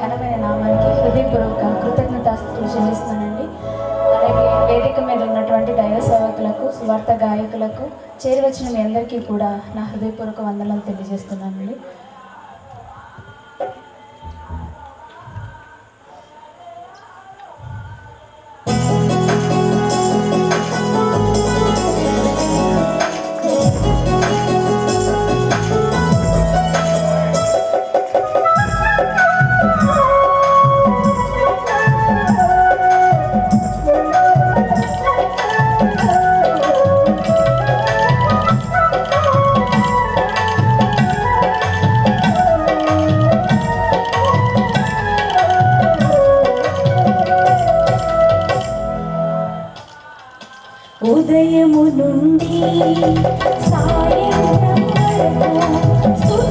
ఘనమైన నామానికి హృదయపూర్వక కృతజ్ఞత చెల్లిస్తున్నానండి అలాగే వేదిక మీద ఉన్నటువంటి దైవ సేవకులకు సువార్త గాయకులకు చేరువచ్చిన మీ అందరికీ కూడా నా హృదయపూర్వక వందలను తెలియజేస్తున్నానండి. ఉదయము నుండి సాయంత్రం వరకు